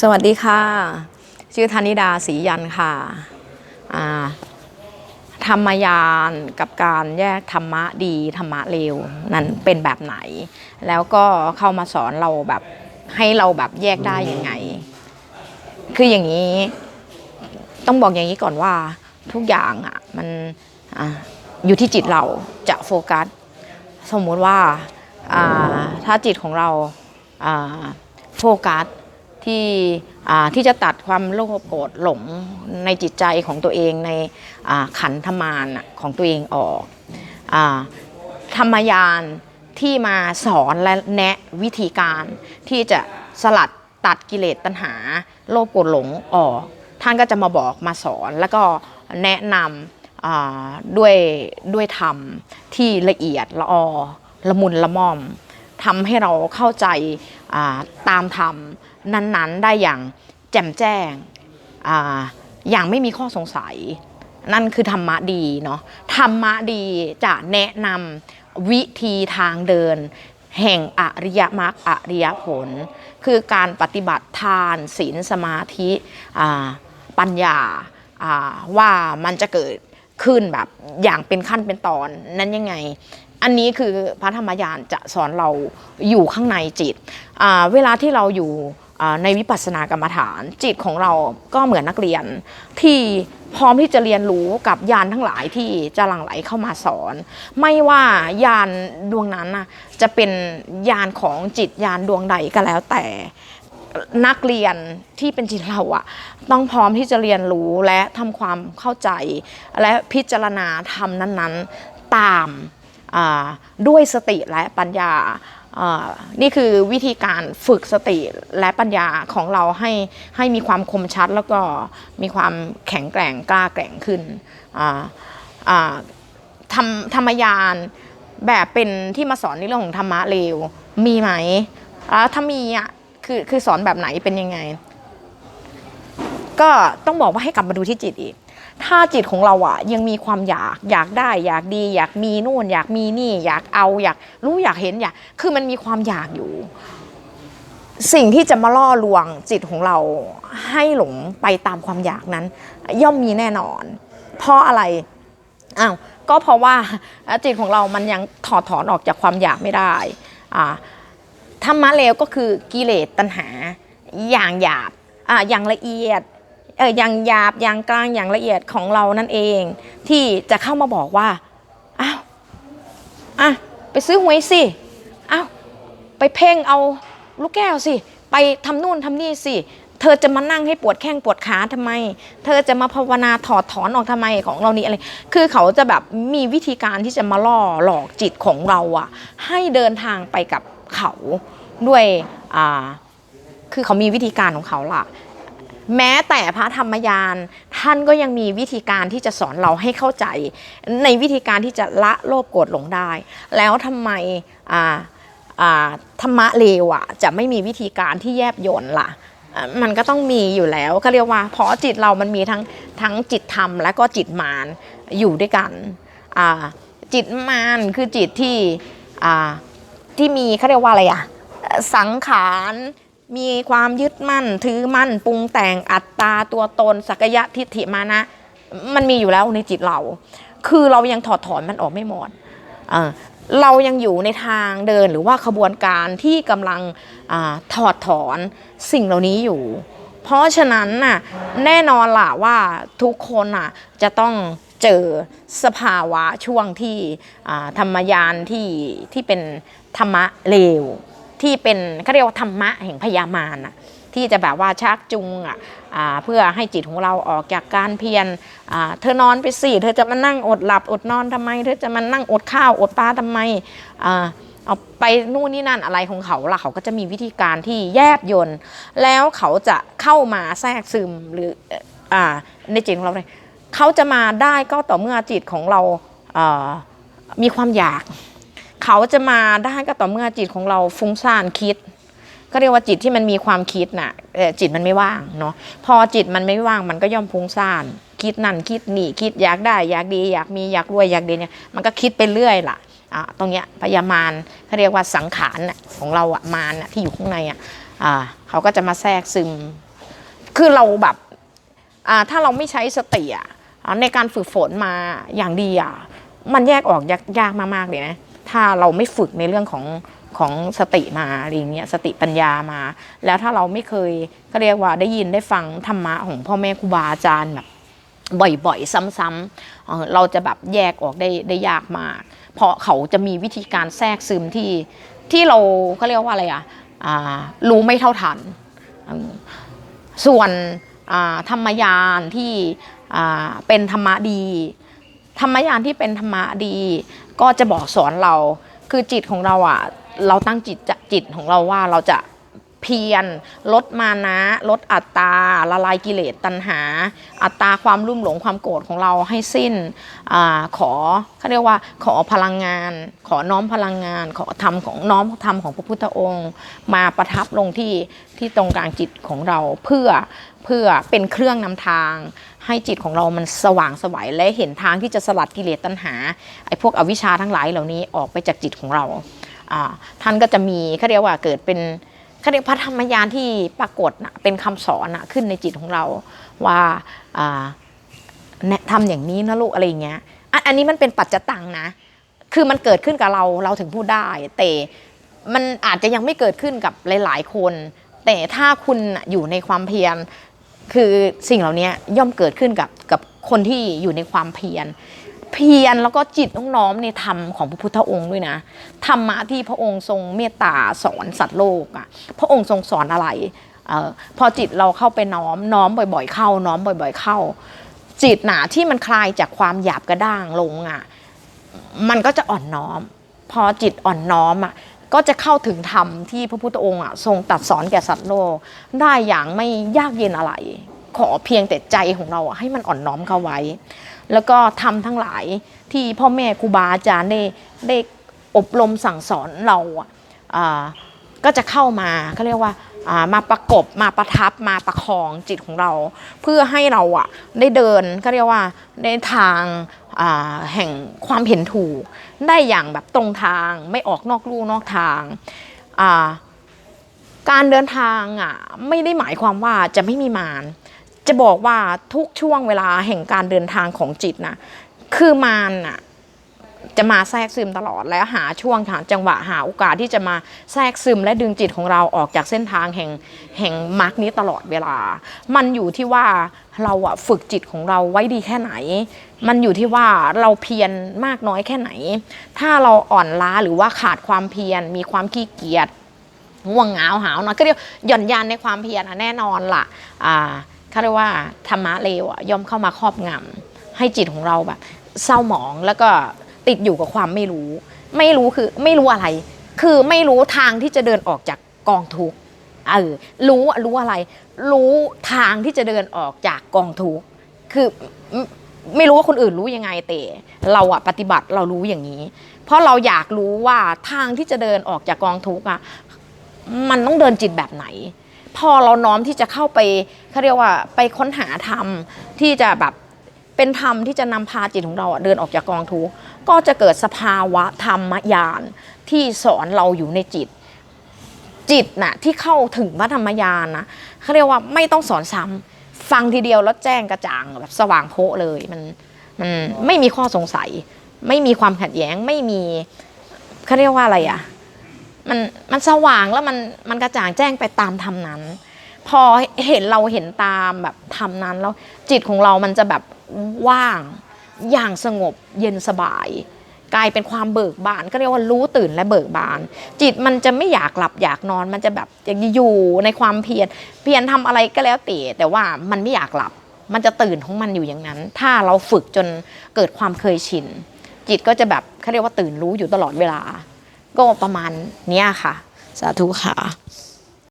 สวัสดีค่ะ ชื่อธนิดาศรียันค่ะธรรมยานกับการแยกธรรมะดีธรรมะเลวนั้นเป็นแบบไหน แล้วก็เข้ามาสอนเราแบบให้เราแบบแยกได้ยังไง คืออย่างนี้ต้องบอกอย่างนี้ก่อนว่าทุกอย่างอะมันออยู่ที่จิตเราจะโฟกัส สมมุติว่าถ้าจิตของเราโฟกัส ที่ที่จะตัดความโลภโกรธหลงในจิตใจของตัวเองในขันธมารน่ะของตัวเองออกอธรรมยานที่มาสอนและแนะวิธีการที่จะสลัดตัดกิเลสตัณหา โลภโกรธหลงออก ท่านก็จะมาบอกมาสอนแล้วก็แนะนำด้วยด้วยธรรมที่ละเอียดละออละมุนละม่อมทำให้เราเข้าใจ ตามธรรมนั้นๆ ได้อย่างแจ่มแจ้งอย่างไม่มีข้อสงสัย นั่นคือธรรมะดีเนาะธรรมะดีจะแนะนำวิธีทางเดิน แห่งอริยมรรคอริยผล คือการปฏิบัติทานศีลสมาธิปัญญาว่ามันจะเกิดขึ้นแบบอย่างเป็นขั้นเป็นตอนนั้นยังไง อันนี้คือพระธรรมยานจะสอนเราอยู่ข้างในจิต เวลาที่เราอยู่ในวิปัสสนากรรมฐานจิตของเราก็เหมือนนักเรียน ที่พร้อมที่จะเรียนรู้กับยานทั้งหลายที่จะหลั่งไหลเข้ามาสอน ไม่ว่ายานดวงนั้นนะจะเป็นยานของจิตยานดวงใดก็แล้วแต่นักเรียนที่เป็นจิตเราอะต้องพร้อมที่จะเรียนรู้และทำความเข้าใจ และพิจารณาธรรมนั้น ๆ ตาม ด้วยสติและปัญญา นี่คือวิธีการฝึกสติและปัญญาของเราให้ให้มีความคมชัดแล้วก็มีความแข็งแกร่งกล้าแกร่งขึ้นธรรมธรรมยานแบบเป็นที่มาสอนในเรื่องของธรรมะเลวมีไหมแล้วถ้ามีอะคือคือสอนแบบไหนเป็นยังไง ก็ต้องบอกว่าให้กลับมาดูที่จิตอีก ถ้าจิตของเราอะยังมีความอยากอยากได้ อยากดี อยากมีนู่น อยากมีนี่ อยากเอาอยากรู้อยากเห็นอยากคือมันมีความอยากอยู่ สิ่งที่จะมาล่อลวงจิตของเราให้หลงไปตามความอยากนั้น ย่อมมีแน่นอน เพราะอะไรอ้าวก็เพราะว่าจิตของเรามันยังถอดถอนออกจากความอยากไม่ได้อ่าธรรมะเลวก็คือกิเลสตัณหาอย่างหยาบอ่าอย่างละเอียด เอออย่างหยาบอย่างกลางอย่างละเอียดของเรานั่นเอง ที่จะเข้ามาบอกว่าอ้าวอะไปซื้อหวยสิอ้าวไปเพ่งเอาลูกแก้วสิ ไปทำนู่นทำนี่สิ เธอจะมานั่งให้ปวดแข้งปวดขาทำไม เธอจะมาภาวนาถอดถอนออกทำไมของเรานี่อะไร คือเขาจะแบบมีวิธีการที่จะมาล่อหลอกจิตของเราอะให้เดินทางไปกับเขาด้วยอ่าคือเขามีวิธีการของเขาล่ะ แม้แต่พระธรรมยาน ท่านก็ยังมีวิธีการที่จะสอนเราให้เข้าใจ ในวิธีการที่จะละโลภโกรธหลงได้ แล้วทำไมธรรมะเลวอะจะไม่มีวิธีการที่แยบยลล่ะอะมันก็ต้องมีอยู่แล้วก็เรียกว่า เพราะจิตเรามันมีทั้งทั้งจิตธรรมและก็จิตมารอยู่ด้วยกัน จิตมารคือจิตที่ที่มีเขาเรียกว่าอะไรอะสังขาร มีความยึดมั่นถือมั่นปรุงแต่งอัตตาตัวตนสักยะทิฏฐิมานะ มันมีอยู่แล้วในจิตเรา คือเรายังถอดถอนมันออกไม่หมดเรายังอยู่ในทางเดินหรือว่าขบวนการที่กำลังอถอดถอนสิ่งเหล่านี้อยู่ เพราะฉะนั้นน่ะแน่นอนล่ะว่าทุกคนน่ะจะต้องเจอสภาวะช่วงที่ธรรมยานที่ที่เป็นธรรมะเลว ที่เป็นเขาเรียกว่าธรรมะแห่งพยามารน่ะที่จะแบบว่าชักจูงอะเพื่อให้จิตของเราออกจากการเพียรเธอนอนไปสิเธอจะมานั่งอดหลับอดนอนทำไม เธอจะมานั่งอดข้าวอดปลาทำไมเอาไปนู่นนี่นั่นอะไรของเขาล่ะเขาก็จะมีวิธีการที่แยบยนต์แล้วเขาจะเข้ามาแทรกซึมหรืออในจิตของเราเลยเขาจะมาได้ก็ต่อเมื่อจิตของเรามีความอยาก เขาจะมาได้ก็ต่อเมื่อจิตของเราฟุ้งซ่านคิดก็เรียกว่าจิตที่มันมีความคิดน่ะเอ่อจิตมันไม่ว่างเนาะพอจิตมันไม่ว่างมันก็ย่อมฟุ้งซ่าน คิดนั่นคิดนี่คิดอยากได้อยากดี อยากมีอยากรวยอยากดีเนี่ยมันก็คิดไปเรื่อยล่ะอ่าตรงเนี้ยพยามารเขาเรียกว่าสังขารของเราอะมารน่ะที่อยู่ข้างในอะอ่าเขาก็จะมาแทรกซึม คือเราแบบอ่าถ้าเราไม่ใช้สติอะในการฝึกฝนมาอย่างดีอะมันแยกออกยากยากมากๆเลยนะ ถ้าเราไม่ฝึกในเรื่องของของสติมาอะไรเงี้ยสติปัญญามา แล้วถ้าเราไม่เคยก็เรียกว่าได้ยินได้ฟังธรรมะของพ่อแม่ครูบาอาจารย์แบบบ่อยๆ ซ้ำๆเราจะแบบแยกออกได้ได้ยากมาก เพราะเขาจะมีวิธีการแทรกซึมที่ที่เราเขาเรียกว่าอะไรอะอ่ารู้ไม่เท่าทัน ส่วนธรรมยานที่อ่าเป็นธรรมะดี ธรรมยานที่เป็นธรรมะดี ก็จะบอกสอนเรา คือจิตของเราอะ เราตั้งจิตจิตของเราว่าเราจะเพียรลดมานะ ลดอัตตาละลายกิเลสตัณหา อัตตาความรุ่มหลงความโกรธของเราให้สิ้นอขอเขาเรียกว่าขอพลังงาน ขอน้อมพลังงาน ขอธรรมของน้อมธรรมของพระพุทธองค์ มาประทับลงที่ที่ตรงกลางจิตของเราเพื่อเพื่อเป็นเครื่องนำทาง ให้จิตของเรามันสว่างไสวัยและเห็นทางที่จะสลัดกิเลสตัณหาไอ้พวกอวิชชาทั้งหลายเหล่านี้ออกไปจากจิตของเรา ท่านก็จะมีเขาเรียกว่าเกิดเป็นเขาเรียกพระธรรมยานที่ปรากฏนะเป็นคำสอนนะขึ้นในจิตของเราว่าแนะทำอย่างนี้นะลูกอะไรอย่างเงี้ยอันนี้มันเป็นปัจจตังนะ คือมันเกิดขึ้นกับเราเราถึงพูดได้ แต่มันอาจจะยังไม่เกิดขึ้นกับหลาย ๆ คน แต่ถ้าคุณอยู่ในความเพียร คือสิ่งเหล่านี้ย่อมเกิดขึ้นกับกับคนที่อยู่ในความเพียร เพียรแล้วก็จิตน้อมๆในธรรมของพระพุทธองค์ด้วยนะธรรมะที่พระองค์ทรงเมตตาสอนสัตว์โลกอะ่ะพระองค์ทรงสอนอะไรเออพอจิตเราเข้าไปน้อมน้อมบ่อย ๆ เข้า น้อมบ่อย ๆ เข้า จิตหนาที่มันคลายจากความหยาบกระด้างลงอะมันก็จะอ่อนน้อม พอจิตอ่อนน้อมอะ ก็จะเข้าถึงธรรมที่พระพุทธองค์ทรงตัดสอนแก่สัตว์โลก ได้อย่างไม่ยากเย็นอะไร ขอเพียงแต่ใจของเราให้มันอ่อนน้อมเข้าไว้ แล้วก็ทำทั้งหลายที่พ่อแม่ครูบาอาจารย์ได้ได้อบรมสั่งสอนเราอ่าก็จะเข้ามาเขาเรียกว่าอ่ามาประกบมาประทับมาประคองจิตของเรา เพื่อให้เราอะได้เดินก็เรียกว่าในทาง แห่งความเห็นถูก ได้อย่างแบบตรงทางไม่ออกนอกลู่นอกทาง การเดินทางอะไม่ได้หมายความว่าจะไม่มีมารจะบอกว่าทุกช่วงเวลาแห่งการเดินทางของจิตนะคือมารอะ จะมาแทรกซึมตลอดแล้วหาช่วงหาจังหวะหาโอกาสที่จะมาแทรกซึมและดึงจิตของเราออกจากเส้นทางแห่งแห่งมรรคนี้ตลอดเวลา มันอยู่ที่ว่าเราอะฝึกจิตของเราไว้ดีแค่ไหน มันอยู่ที่ว่าเราเพียรมากน้อยแค่ไหน ถ้าเราอ่อนล้าหรือว่าขาดความเพียรมีความขี้เกียจง่วงเหงาหาวเนอะก็เรียกหย่อนยานในความเพียรอะแน่นอนล่ะอ่าเขาเรียกว่าธรรมะเลวอะย่อมเข้ามาครอบงำให้จิตของเราแบบเศร้าหมองแล้วก็ ติดอยู่กับความไม่รู้ ไม่รู้คือไม่รู้อะไร คือไม่รู้ทางที่จะเดินออกจากกองทุกข์เออรู้รู้อะไร รู้ทางที่จะเดินออกจากกองทุกข์คือไม่ไม่รู้ว่าคนอื่นรู้ยังไงแต่เราอะปฏิบัติเรารู้อย่างนี้ เพราะเราอยากรู้ว่าทางที่จะเดินออกจากกองทุกข์อะมันต้องเดินจิตแบบไหน พอเราน้อมที่จะเข้าไปเขาเรียกว่าไปค้นหาธรรมที่จะแบบ เป็นธรรมที่จะนำพาจิตของเราเดินออกจากกองทุกข์ก็จะเกิดสภาวะธรรมญาณที่สอนเราอยู่ในจิต จิตน่ะที่เข้าถึงพระธรรมญาณนะเขาเรียกว่าไม่ต้องสอนซ้ำฟังทีเดียวแล้วแจ้งกระจ่างแบบสว่างโพเลยมันมันไม่มีข้อสงสัย ไม่มีความขัดแย้งไม่มีเขาเรียกว่าอะไรอะมันมันสว่างแล้วมันมันกระจ่างแจ้งไปตามธรรมนั้น พอเห็นเราเห็นตามแบบธรรมนั้นแล้วจิตของเรามันจะแบบ ว่างอย่างสงบเย็นสบาย กลายเป็นความเบิกบานก็เรียกว่ารู้ตื่นและเบิกบาน จิตมันจะไม่อยากหลับอยากนอน มันจะแบบอยากอยู่ในความเพียรเพียรทำอะไรก็แล้วแต่แต่ว่ามันไม่อยากหลับ มันจะตื่นของมันอยู่อย่างนั้น ถ้าเราฝึกจนเกิดความเคยชินจิตก็จะแบบเขาเรียกว่าตื่นรู้อยู่ตลอดเวลา ก็ประมาณนี้ค่ะ สาธุค่ะ